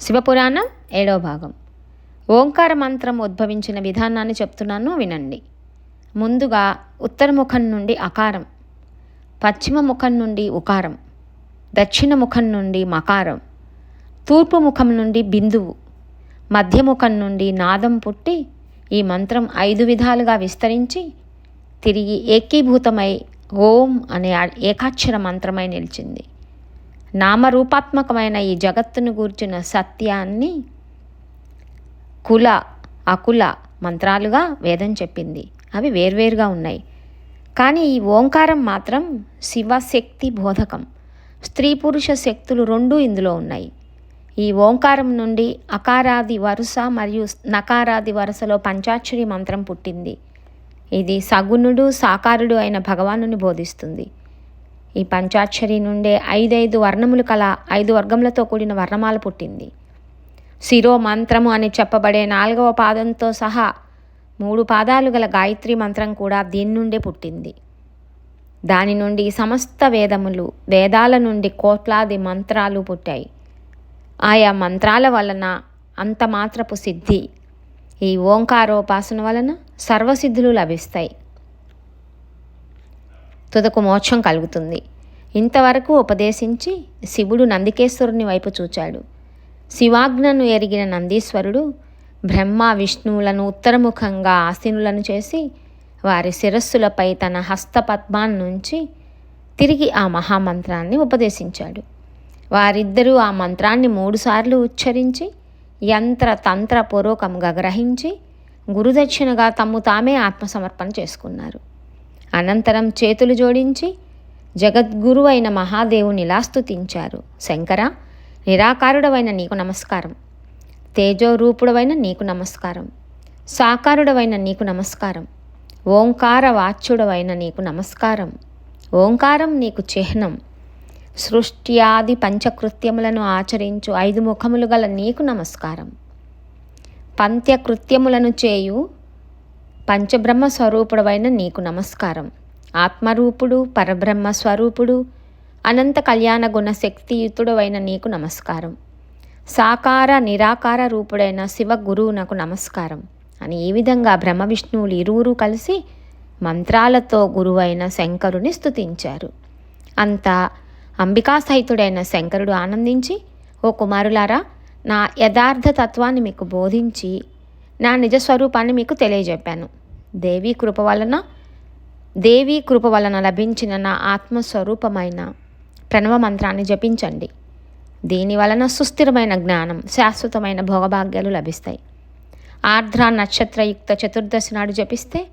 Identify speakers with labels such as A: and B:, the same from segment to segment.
A: శివపురాణం ఏడవ భాగం. ఓంకార మంత్రం ఉద్భవించిన విధానాన్ని చెప్తున్నాను వినండి. ముందుగా ఉత్తర ముఖం నుండి అకారం పశ్చిమ ముఖం నుండి ఉకారం దక్షిణ ముఖం నుండి మకారం తూర్పు ముఖం నుండి బిందువు మధ్య ముఖం నుండి నాదం పుట్టి ఈ మంత్రం ఐదు విధాలుగా విస్తరించి తిరిగి ఏకీభూతమై ఓం అనే ఏకాక్షర మంత్రమై నిలిచింది. నామరూపాత్మకమైన ఈ జగత్తును గూర్చిన సత్యాన్ని కుల అకుల మంత్రాలుగా వేదం చెప్పింది. అవి వేర్వేరుగా ఉన్నాయి. కానీ ఈ ఓంకారం మాత్రం శివశక్తి బోధకం. స్త్రీ పురుష శక్తులు రెండూ ఇందులో ఉన్నాయి. ఈ ఓంకారం నుండి అకారాది వరుస మరియు నకారాది వరుసలో పంచాక్షరి మంత్రం పుట్టింది. ఇది సగుణుడు సాకారుడు అయిన భగవానుని బోధిస్తుంది. ఈ పంచాక్షరి నుండే ఐదైదు వర్ణములు కల ఐదు వర్గములతో కూడిన వర్ణమాల పుట్టింది. శిరో మంత్రము అని చెప్పబడే నాలుగవ పాదంతో సహా మూడు పాదాలు గల గాయత్రి మంత్రం కూడా దీని నుండే పుట్టింది. దాని నుండి సమస్త వేదములు వేదాల నుండి కోట్లాది మంత్రాలు పుట్టాయి. ఆయా మంత్రాల వలన అంత మాత్రపు సిద్ధి ఈ ఓంకారోపాసన వలన సర్వసిద్ధులు లభిస్తాయి. తుదకు మోక్షం కలుగుతుంది. ఇంతవరకు ఉపదేశించి శివుడు నందికేశ్వరుని వైపు చూచాడు. శివాజ్ఞను ఎరిగిన నందీశ్వరుడు బ్రహ్మ విష్ణువులను ఉత్తరముఖంగా ఆసీనులను చేసి వారి శిరస్సులపై తన హస్తపద్మాన్నుంచి తిరిగి ఆ మహామంత్రాన్ని ఉపదేశించాడు. వారిద్దరూ ఆ మంత్రాన్ని మూడుసార్లు ఉచ్చరించి యంత్ర తంత్రపూర్వకంగా గ్రహించి గురుదక్షిణగా తమ్ము తామే ఆత్మసమర్పణ చేసుకున్నారు. అనంతరం చేతులు జోడించి జగద్గురు అయిన మహాదేవునిలా స్థుతించారు శంకర నిరాకారుడవైన నీకు నమస్కారం. తేజోరూపుడవైన నీకు నమస్కారం. సాకారుడవైన నీకు నమస్కారం. ఓంకార వాచ్యుడవైన నీకు నమస్కారం. ఓంకారం నీకు చిహ్నం. సృష్ట్యాది పంచకృత్యములను ఆచరించు ఐదు ముఖములు గల నీకు నమస్కారం. పంత్యకృత్యములను చేయు పంచబ్రహ్మ స్వరూపుడవైన నీకు నమస్కారం. ఆత్మరూపుడు పరబ్రహ్మ స్వరూపుడు అనంత కళ్యాణ గుణ శక్తియుతుడవైన నీకు నమస్కారం. సాకార నిరాకార రూపుడైన శివ గురువు నాకు నమస్కారం. అని ఈ విధంగా బ్రహ్మ విష్ణువులు ఇరువురు కలిసి మంత్రాలతో గురువైన శంకరుని స్థుతించారు అంతా అంబికా సహితుడైన శంకరుడు ఆనందించి ఓ కుమారులారా నా యథార్థ తత్వాన్ని మీకు బోధించి నా నిజస్వరూపాన్ని మీకు తెలియజెప్పాను. దేవీ కృప వలన దేవీ కృప వలన లభించిన నా ఆత్మస్వరూపమైన ప్రణవ మంత్రాన్ని జపించండి. దీని వలన సుస్థిరమైన జ్ఞానం శాశ్వతమైన భోగభాగ్యాలు లభిస్తాయి. ఆర్ద్ర నక్షత్రయుక్త చతుర్దశి నాడు జపిస్తే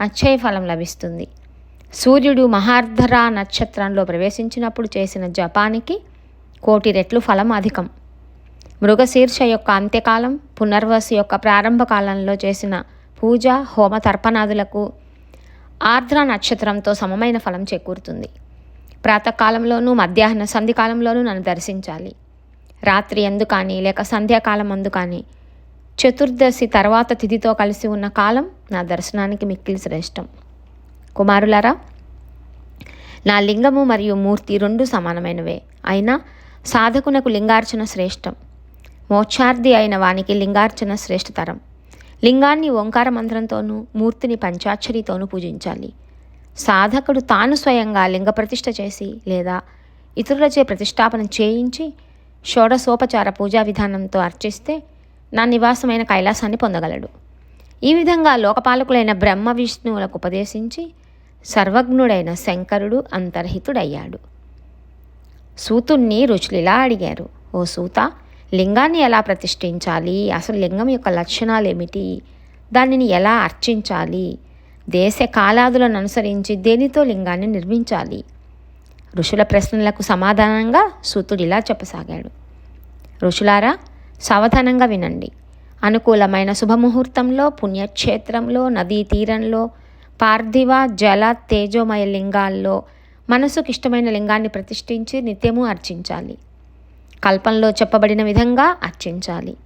A: అక్షయ ఫలం లభిస్తుంది. సూర్యుడు మహార్ధరా నక్షత్రంలో ప్రవేశించినప్పుడు చేసిన జపానికి కోటి రెట్లు ఫలం అధికం. మృగశీర్ష యొక్క అంత్యకాలం పునర్వసు యొక్క ప్రారంభ కాలంలో చేసిన పూజ హోమ తర్పణాదులకు ఆర్ద్ర నక్షత్రంతో సమమైన ఫలం చేకూరుతుంది. ప్రాతకాలంలోనూ మధ్యాహ్న సంధికాలంలోనూ నన్ను దర్శించాలి. రాత్రి ఎందు కానీ లేక సంధ్యాకాలం అందు కానీ చతుర్దశి తర్వాత తిథితో కలిసి ఉన్న కాలం నా దర్శనానికి మిక్కిలి శ్రేష్టం. కుమారులారా నా లింగము మరియు మూర్తి రెండు సమానమైనవే. అయినా సాధకునకు లింగార్చన శ్రేష్టం. మోక్షార్థి అయిన వానికి లింగార్చన శ్రేష్టతరం లింగాన్ని ఓంకార మంత్రంతోనూ మూర్తిని పంచాక్షరితోనూ పూజించాలి. సాధకుడు తాను స్వయంగా లింగ ప్రతిష్ఠ చేసి లేదా ఇతరులచే ప్రతిష్టాపన చేయించి షోడసోపచార పూజా విధానంతో అర్చిస్తే నా నివాసమైన కైలాసాన్ని పొందగలడు. ఈ విధంగా లోకపాలకులైన బ్రహ్మ విష్ణువులకు ఉపదేశించి సర్వజ్ఞుడైన శంకరుడు అంతర్హితుడయ్యాడు. సూతుణ్ణి రుచులిలా అడిగారు. ఓ సూత లింగాన్ని ఎలా ప్రతిష్ఠించాలి? అసలు లింగం యొక్క లక్షణాలు ఏమిటి దానిని ఎలా అర్చించాలి? దేశ కాలాదులను అనుసరించి దేనితో లింగాన్ని నిర్మించాలి? ఋషుల ప్రశ్నలకు సమాధానంగా సూతుడు ఇలా చెప్పసాగాడు. ఋషులారా సావధానంగా వినండి. అనుకూలమైన శుభముహూర్తంలో పుణ్యక్షేత్రంలో నదీ తీరంలో పార్థివ జల తేజోమయ లింగాల్లో మనసుకు ఇష్టమైన లింగాన్ని ప్రతిష్ఠించి నిత్యము అర్చించాలి. కల్పంలో చెప్పబడిన విధంగా అర్చించాలి.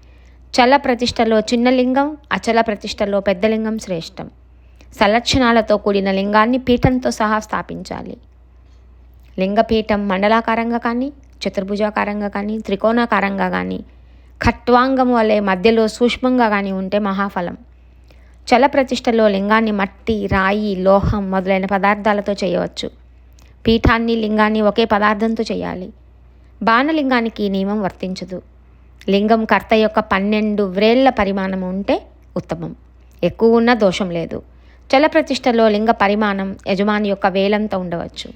A: చల ప్రతిష్టలో చిన్న లింగం అచల ప్రతిష్టలో పెద్ద లింగం శ్రేష్టం. సలక్షణాలతో కూడిన లింగాన్ని పీఠంతో సహా స్థాపించాలి. లింగపీఠం మండలాకారంగా కానీ చతుర్భుజాకారంగా కానీ త్రికోణాకారంగా కానీ ఖట్వాంగం వలె మధ్యలో సూక్ష్మంగా కానీ ఉంటే మహాఫలం. చల ప్రతిష్టలో లింగాన్ని మట్టి రాయి లోహం మొదలైన పదార్థాలతో చేయవచ్చు. పీఠాన్ని లింగాన్ని ఒకే పదార్థంతో చేయాలి. బాణలింగానికి నియమం వర్తించదు. లింగం కర్త యొక్క పన్నెండు వ్రేళ్ళ పరిమాణం ఉంటే ఉత్తమం. ఎక్కువ ఉన్న దోషం లేదు. చల ప్రతిష్టలో లింగ పరిమాణం యజమాని యొక్క వేలంత ఉండవచ్చు.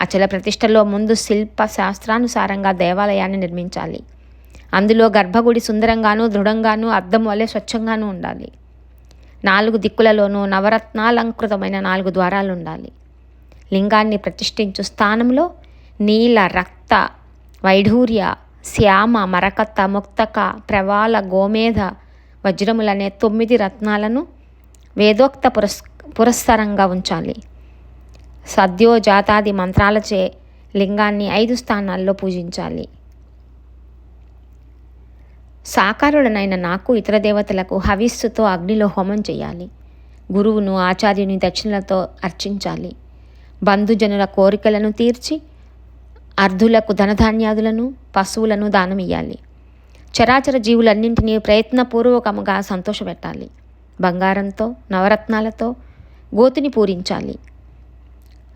A: అచల ప్రతిష్టలో ముందు శిల్ప శాస్త్రానుసారంగా దేవాలయాన్ని నిర్మించాలి. అందులో గర్భగుడి సుందరంగాను దృఢంగాను అద్దం వలె స్వచ్ఛంగాను ఉండాలి. నాలుగు దిక్కులలోనూ నవరత్నాలంకృతమైన నాలుగు ద్వారాలు ఉండాలి లింగాన్ని ప్రతిష్ఠించు స్థానంలో నీల రక్త వైఢూర్య శ్యామ మరకత్త ముక్తక ప్రవాల గోమేధ వజ్రములనే తొమ్మిది రత్నాలను వేదోక్త పురస్ పురస్సరంగా ఉంచాలి. సద్యోజాతాది మంత్రాలచే లింగాన్ని ఐదు స్థానాల్లో పూజించాలి. సాకారుడనైన నాకు ఇతర దేవతలకు హవిస్సుతో అగ్నిలో హోమం చేయాలి. గురువును ఆచార్యుని దక్షిణలతో అర్చించాలి. బంధుజనుల కోరికలను తీర్చి అర్ధులకు ధనధాన్యాదులను పశువులను దానమియ్యాలి. చరాచర జీవులన్నింటినీ ప్రయత్నపూర్వకముగా సంతోషపెట్టాలి. బంగారంతో నవరత్నాలతో గోతిని పూరించాలి.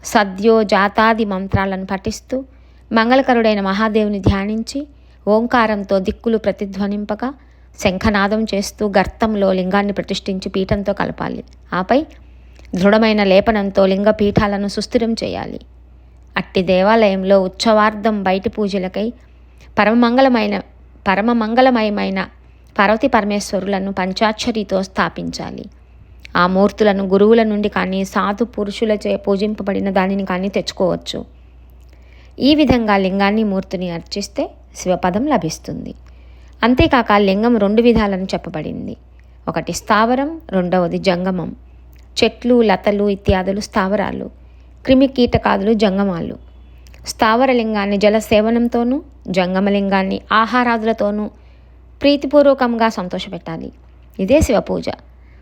A: సద్యో జాతాది మంత్రాలను పఠిస్తూ మంగళకరుడైన మహాదేవుని ధ్యానించి ఓంకారంతో దిక్కులు ప్రతిధ్వనింపగా శంఖనాదం చేస్తూ గర్తంలో లింగాన్ని ప్రతిష్ఠించి పీఠంతో కలపాలి. ఆపై దృఢమైన లేపనంతో లింగ పీఠాలను సుస్థిరం చేయాలి. అట్టి దేవాలయంలో ఉత్సవార్థం బయటి పూజలకై పరమమంగళమైన పరమమంగళమయమైన పార్వతి పరమేశ్వరులను పంచాక్షరితో స్థాపించాలి. ఆ మూర్తులను గురువుల నుండి కానీ సాధు పురుషులచే పూజింపబడిన దానిని కానీ తెచ్చుకోవచ్చు. ఈ విధంగా లింగాన్ని మూర్తిని అర్చిస్తే శివపదం లభిస్తుంది. అంతేకాక లింగం రెండు విధాలను చెప్పబడింది. ఒకటి స్థావరం రెండవది జంగమం. చెట్లు లతలు ఇత్యాదులు స్థావరాలు. క్రిమి కీటకాదులు జంగమాలు స్థావరలింగాన్ని జల సేవనంతోనూ జంగమలింగాన్ని ఆహారాదులతోనూ ప్రీతిపూర్వకంగా సంతోషపెట్టాలి. ఇదే శివపూజ.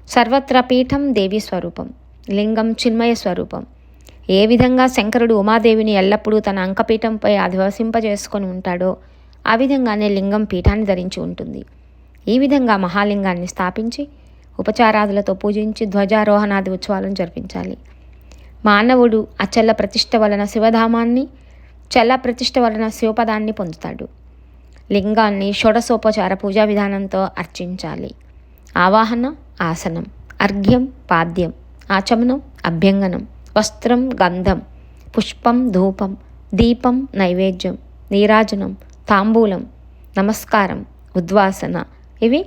A: సర్వత్ర పీఠం దేవి స్వరూపం. లింగం చిన్మయ స్వరూపం. ఏ విధంగా శంకరుడు ఉమాదేవిని ఎల్లప్పుడూ తన అంకపీఠంపై అధివసింపజేసుకొని ఉంటాడో ఆ విధంగానే లింగం పీఠాన్ని ధరించి ఉంటుంది. ఈ విధంగా మహాలింగాన్ని స్థాపించి ఉపచారాదులతో పూజించి ధ్వజారోహణాది ఉత్సవాలను జరిపించాలి. మానవుడు అచల ప్రతిష్ట వలన శివధామాన్ని చల ప్రతిష్ట వలన శివపదాన్ని పొందుతాడు. లింగాన్ని షోడసోపచార పూజా విధానంతో అర్చించాలి. ఆవాహన ఆసనం అర్ఘ్యం పాద్యం ఆచమనం అభ్యంగనం వస్త్రం గంధం పుష్పం ధూపం దీపం నైవేద్యం నీరాజనం తాంబూలం నమస్కారం ఉద్వాసన ఇవి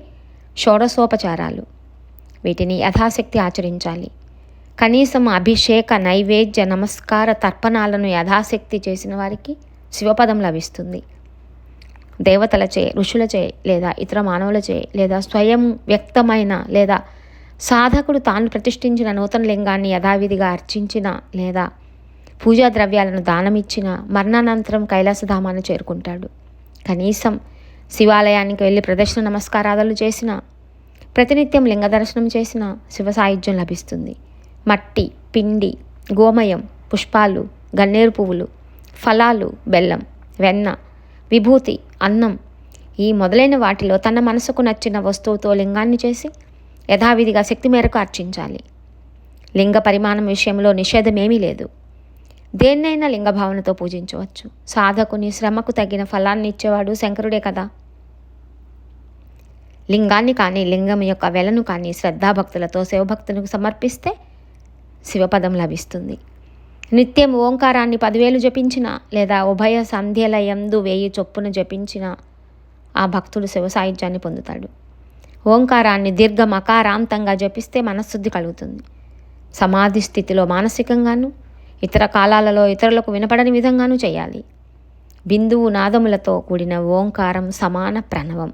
A: షోడసోపచారాలు వీటిని యథాశక్తి ఆచరించాలి. కనీసం అభిషేక నైవేద్య నమస్కార తర్పణాలను యథాశక్తి చేసిన వారికి శివపదం లభిస్తుంది. దేవతలచే ఋషులచే లేదా ఇతర మానవులచే లేదా స్వయం వ్యక్తమైన లేదా సాధకుడు తాను ప్రతిష్ఠించిన నూతన లింగాన్ని యథావిధిగా అర్చించిన లేదా పూజా ద్రవ్యాలను దానమిచ్చిన మరణానంతరం కైలాసధామాన్ని చేరుకుంటాడు. కనీసం శివాలయానికి వెళ్ళి ప్రదర్శన నమస్కారాలు చేసిన ప్రతినిత్యం లింగ దర్శనం చేసిన శివ సాయుధ్యం లభిస్తుంది. మట్టి పిండి గోమయం పుష్పాలు గన్నేరు పువ్వులు ఫలాలు బెల్లం వెన్న విభూతి అన్నం ఈ మొదలైన వాటిలో తన మనసుకు నచ్చిన వస్తువుతో లింగాన్ని చేసి యథావిధిగా శక్తి మేరకు అర్చించాలి. లింగ పరిమాణం విషయంలో నిషేధమేమీ లేదు. దేన్నైనా లింగ భావనతో పూజించవచ్చు. సాధకుని శ్రమకు తగిన ఫలాన్ని ఇచ్చేవాడు శంకరుడే కదా. లింగాన్ని కానీ లింగం యొక్క వెలను కానీ శ్రద్ధాభక్తులతో శివభక్తులకు సమర్పిస్తే శివపదం లభిస్తుంది. నిత్యం ఓంకారాన్ని పదివేలు జపించిన లేదా ఉభయ సంధ్యల యందు వేయి చొప్పున జపించిన ఆ భక్తుడు శివ సాహిత్యాన్ని పొందుతాడు. ఓంకారాన్ని దీర్ఘ మకారాంతంగా జపిస్తే మనశ్శుద్ధి కలుగుతుంది. సమాధి స్థితిలో మానసికంగాను ఇతర కాలాలలో ఇతరులకు వినపడని విధంగానూ చేయాలి. బిందువు నాదములతో కూడిన ఓంకారం సమాన ప్రణవం.